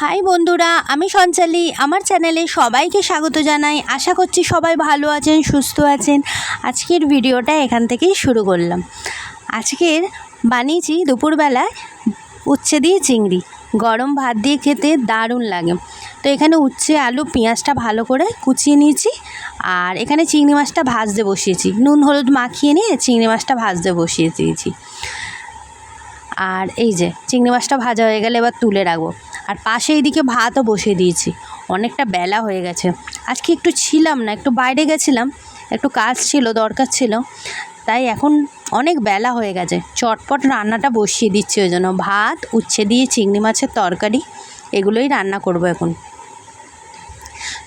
High বন্ধুরা, আমি সঞ্চালি আমার চ্যানেলে সবাইকে স্বাগত জানাই। আশা করছি সবাই ভালো আছেন, সুস্থ আছেন। আজকের ভিডিওটা এখান থেকেই শুরু করলাম। আজকের বানিয়েছি দুপুরবেলায় উচ্ছে দিয়ে চিংড়ি। গরম ভাত দিয়ে খেতে দারুণ লাগে। তো এখানে উচ্ছে, আলু, পেঁয়াজটা ভালো করে কুচিয়ে নিয়েছি। আর এখানে চিংড়ি মাছটা ভাজতে বসিয়েছি। নুন, হলুদ মাখিয়ে নিয়ে চিংড়ি মাছটা ভাজতে বসিয়ে দিয়েছি আর এই যে, চিংড়ি মাছটা ভাজা হয়ে গেলে এবার তুলে রাখব। আর পাশে এইদিকে ভাতও বসিয়ে দিয়েছি। অনেকটা বেলা হয়ে গেছে। আজকে একটু ছিলাম না, একটু বাইরে গেছিলাম, একটু কাজ ছিল, দরকার ছিল। তাই এখন অনেক বেলা হয়ে গেছে। চটপট রান্নাটা বসিয়ে দিচ্ছি ওই জন্য। ভাত, উচ্ছে দিয়ে চিংড়ি মাছের তরকারি, এগুলোই রান্না করব এখন।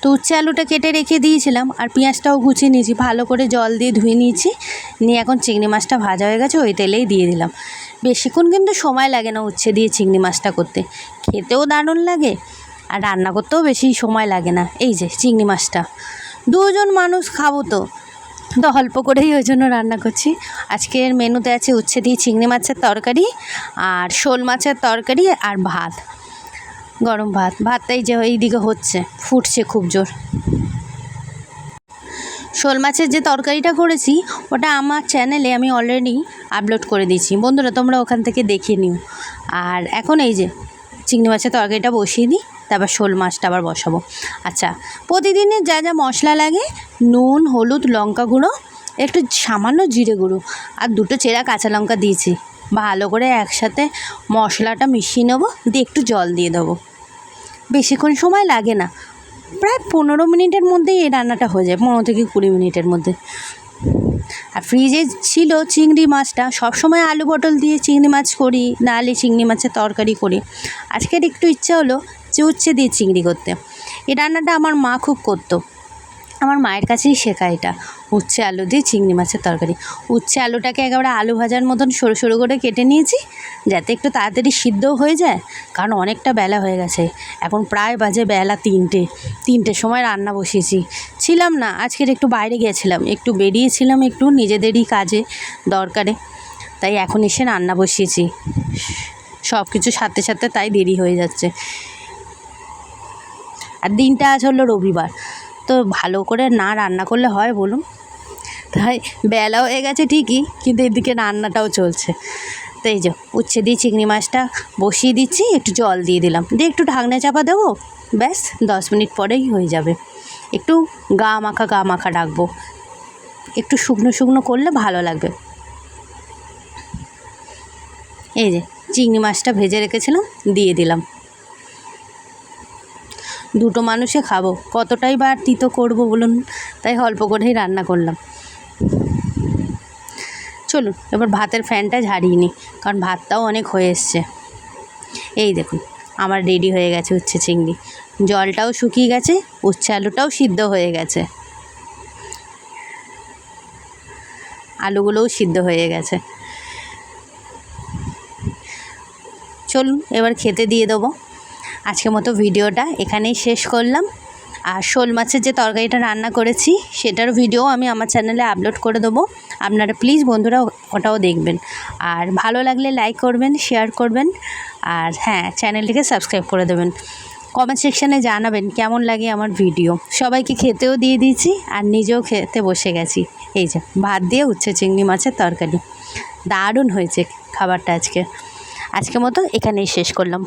তো উচ্ছে আলুটা কেটে রেখে দিয়েছিলাম আর পেঁয়াজটাও গুছিয়ে নিয়েছি। ভালো করে জল দিয়ে ধুয়ে নিয়েছি। নিয়ে এখন চিংড়ি মাছটা ভাজা হয়ে গেছে, ওই তেলেই দিয়ে দিলাম। বেশিক্ষণ কিন্তু সময় লাগে না উচ্ছে দিয়ে চিংড়ি মাছটা করতে। খেতেও দারুণ লাগে আর রান্না করতেও বেশি সময় লাগে না। এই যে চিংড়ি মাছটা। দুজন মানুষ খাব তো। তো অল্প করেই ওই জন্য রান্না করছি। আজকের মেনুতে আছে উচ্ছে দিয়ে চিংড়ি মাছের তরকারি আর শোল মাছের তরকারি আর ভাত। গরম ভাত। ভাতটাই যে এইদিকে হচ্ছে, ফুটছে খুব জোর। শোল মাছের যে তরকারিটা করেছি, ওটা আমার চ্যানেলে আমি অলরেডি আপলোড করে দিয়েছি। বন্ধুরা, তোমরা ওখান থেকে দেখে নিও। আর এখন এই যে চিংড়ি মাছের তরকারিটা বসিয়ে দিই, তারপর শোল মাছটা আবার বসাবো। আচ্ছা প্রতিদিনের যা যা মশলা লাগে, নুন, হলুদ, লঙ্কা গুঁড়ো, একটু সামান্য জিরে গুঁড়ো আর দুটো চেরা কাঁচা লঙ্কা দিয়েছি। ভালো করে একসাথে মশলাটা মিশিয়ে নেব, দিয়ে একটু জল দিয়ে দেবো। বেশিক্ষণ সময় লাগে না। প্রায় পনেরো মিনিটের মধ্যেই এই রান্নাটা হয়ে যায়, পনেরো থেকে কুড়ি মিনিটের মধ্যে। আর ফ্রিজে ছিল চিংড়ি মাছটা, সবসময় আলু পটল দিয়ে চিংড়ি মাছ করি নাহলে চিংড়ি মাছের তরকারি করি। আজকের একটু ইচ্ছা হলো যে উচ্ছে দিয়ে চিংড়ি করতে। এই রান্নাটা আমার মা খুব করতো। আমার মায়ের কাছেই শেখা এটা। উচ্ছে আলু দিয়ে চিংড়ি মাছের তরকারি। উচ্ছে আলুটাকে একেবারে আলু ভাজার মতন সরু সরু করে কেটে নিয়েছি, যাতে একটু তাড়াতাড়ি সিদ্ধও হয়ে যায়, কারণ অনেকটা বেলা হয়ে গেছে। এখন প্রায় বাজে বেলা তিনটে, তিনটের সময় রান্না বসিয়েছি। ছিলাম না, আজকের একটু বাইরে গিয়েছিলাম, একটু বেরিয়েছিলাম একটু নিজেদেরই কাজে দরকারে। তাই এখন এসে রান্না বসিয়েছি। সব কিছু সাথে সাথে তাই দেরি হয়ে যাচ্ছে। আর দিনটা আজ হলো রবিবার, তো ভালো করে না রান্না করলে হয় বলুন? তাই বেলা হয়ে গেছে ঠিকই, কিন্তু এদিকে রান্নাটাও চলছে। তো এই যে উচ্ছে দিয়ে চিংড়ি মাছটা বসিয়ে দিচ্ছি, একটু জল দিয়ে দিলাম। দিয়ে একটু ঢাকনা চাপা দেবো, ব্যাস দশ মিনিট পরেই হয়ে যাবে। একটু গা মাখা গা মাখা রাখব। একটু শুকনো শুকনো করলে ভালো লাগবে। এই যে চিংড়ি মাছটা ভেজে রেখেছিলাম, দিয়ে দিলাম। দুটো মানুষে খাব, কতটাই বা তিতো করব বলুন? তাই অল্প করেই রান্না করলাম। চলুন, এবার ভাতের ফ্যানটা ঝাড়িয়ে নিই, কারণ ভাতটাও অনেক হয়ে এসছে। এই দেখুন, আমার রেডি হয়ে গেছে উচ্ছে চিংড়ি। জলটাও শুকিয়ে গেছে, উচ্ছে আলুটাও সিদ্ধ হয়ে গেছে। আলুগুলোও সিদ্ধ হয়ে গেছে। চলুন, এবার খেতে দিয়ে দেবো। আজকের মতো ভিডিওটা এখানেই শেষ করলাম। আর শোল মাছের যে তরকারিটা রান্না করেছি সেটার ভিডিও আমি আমার চ্যানেলে আপলোড করে দেবো। আপনারা প্লিজ বন্ধুরা ওটাও দেখবেন। আর ভালো লাগলে লাইক করবেন শেয়ার করবেন, আর হ্যাঁ চ্যানেলটিকে সাবস্ক্রাইব করে দেবেন। কমেন্ট সেকশানে জানাবেন কেমন লাগে আমার ভিডিও সবাইকে খেতেও দিয়ে দিয়েছি, আর নিজেও খেতে বসে গেছি। এই যে, ভাত দিয়ে উচ্ছে চিংড়ি মাছের তরকারি। দারুণ হয়েছে খাবারটা আজকে। আজকের মতো এখানেই শেষ করলাম।